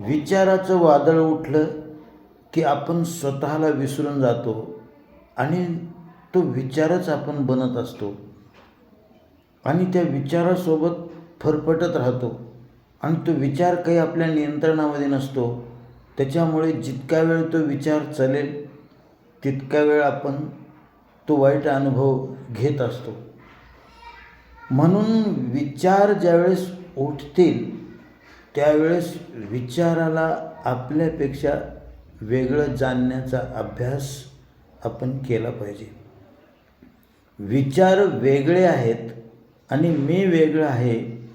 विचाराचं वादळ उठलं की आपण स्वतःला विसरून जातो आणि तो विचारच आपण बनत असतो. आणि त्या विचारासोबत फरफटत राहतो. आणि तो विचार काही आपल्या नियंत्रणामध्ये नसतो. त्याच्यामुळे जितका वेळ तो विचार चालेल तितका वेळ आपण तो वाईट अनुभव घेत असतो. म्हणून विचार ज्यावेळेस उठतील त्यावेळेस विचाराला आपल्यापेक्षा वेगळं जाणण्याचा अभ्यास आपण केला पाहिजे. विचार वेगळे आहेत आणि मी वेगळं आहे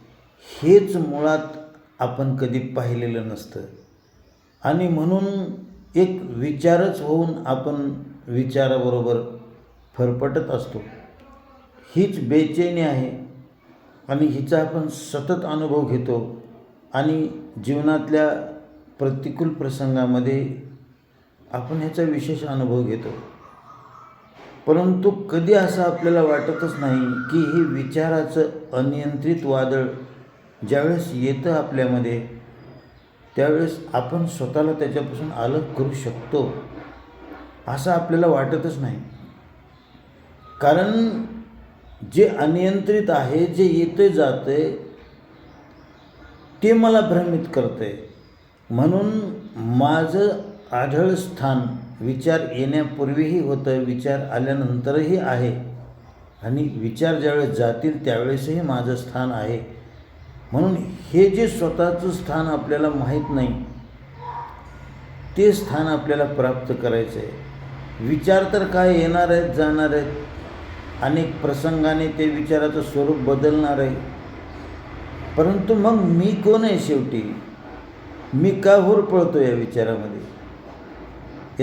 हेच मुळात आपण कधी पाहिलेलं नसतं. आणि म्हणून एक विचारच होऊन आपण विचाराबरोबर फरफटत असतो. हीच बेचैनी आहे आणि हिचा आपण सतत अनुभव घेतो. आणि जीवनातल्या प्रतिकूल प्रसंगामध्ये आपण ह्याचा विशेष अनुभव घेतो. परंतु कधी असं आपल्याला वाटतच नाही की हे विचाराचं अनियंत्रित वादळ ज्यावेळेस येतं आपल्यामध्ये त्यावेळेस आपण स्वतःला त्याच्यापासून अलग करू शकतो असं आपल्याला वाटतच नाही. कारण जे अनियंत्रित आहे जे येते जाते ते मला भ्रमित करते म्हणून माझं आढळ स्थान विचार येण्यापूर्वीही होतं विचार आल्यानंतरही आहे. आणि विचार ज्यावेळेस जातील त्यावेळेसही माझं स्थान आहे. म्हणून हे जे स्वतःचं स्थान आपल्याला माहीत नाही ते स्थान आपल्याला प्राप्त करायचं आहे. विचार तर काय येणार आहेत जाणार आहेत. अनेक प्रसंगाने ते विचाराचं स्वरूप बदलणार आहे. परंतु मग मी कोण आहे शेवटी? मी का होरपळतो या विचारामध्ये?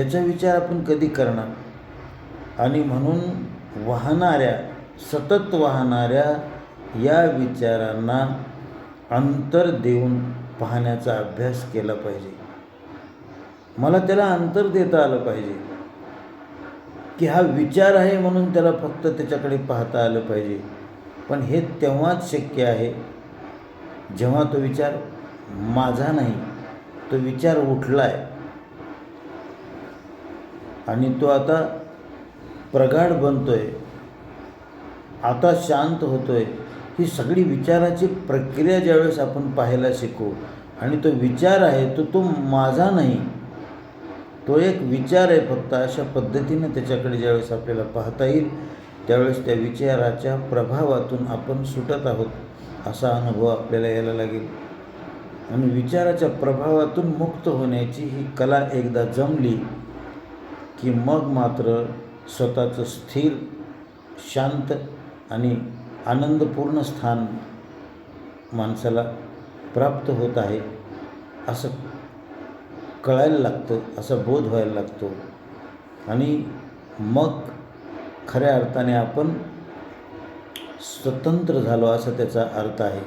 याचा विचार आपण कधी करणार? आणि म्हणून वाहणाऱ्या सतत वाहणाऱ्या या विचारांना अंतर देऊन पाहण्याचा अभ्यास केला पाहिजे. मला त्याला अंतर देता आलं पाहिजे. की हा विचार आहे म्हणून त्याला फक्त त्याच्याकडे पाहता आलं पाहिजे. पण हे तेव्हाच शक्य आहे जेव्हा तो विचार माझा नाही तो विचार उठला आहे आणि तो आता प्रगाढ बनतोय आता शांत होतोय ही सगळी विचाराची प्रक्रिया ज्यावेळेस आपण पाहायला शिकू आणि तो विचार आहे तो तो माझा नाही तो एक विचार आहे फक्त अशा पद्धतीनं त्याच्याकडे ज्यावेळेस आपल्याला पाहता येईल. त्यावेळेस त्या विचाराच्या प्रभावातून आपण सुटत आहोत असा अनुभव आपल्याला यायला लागेल. आणि विचाराच्या प्रभावातून मुक्त होण्याची ही कला एकदा जमली की मग मात्र स्वतःचं स्थिर शांत आणि आनंदपूर्ण स्थान माणसाला प्राप्त होत आहे असं कळायला लागतं असा बोध व्हायला लागतो. आणि मग खऱ्या अर्थाने आपण स्वतंत्र झालो असा त्याचा अर्थ आहे.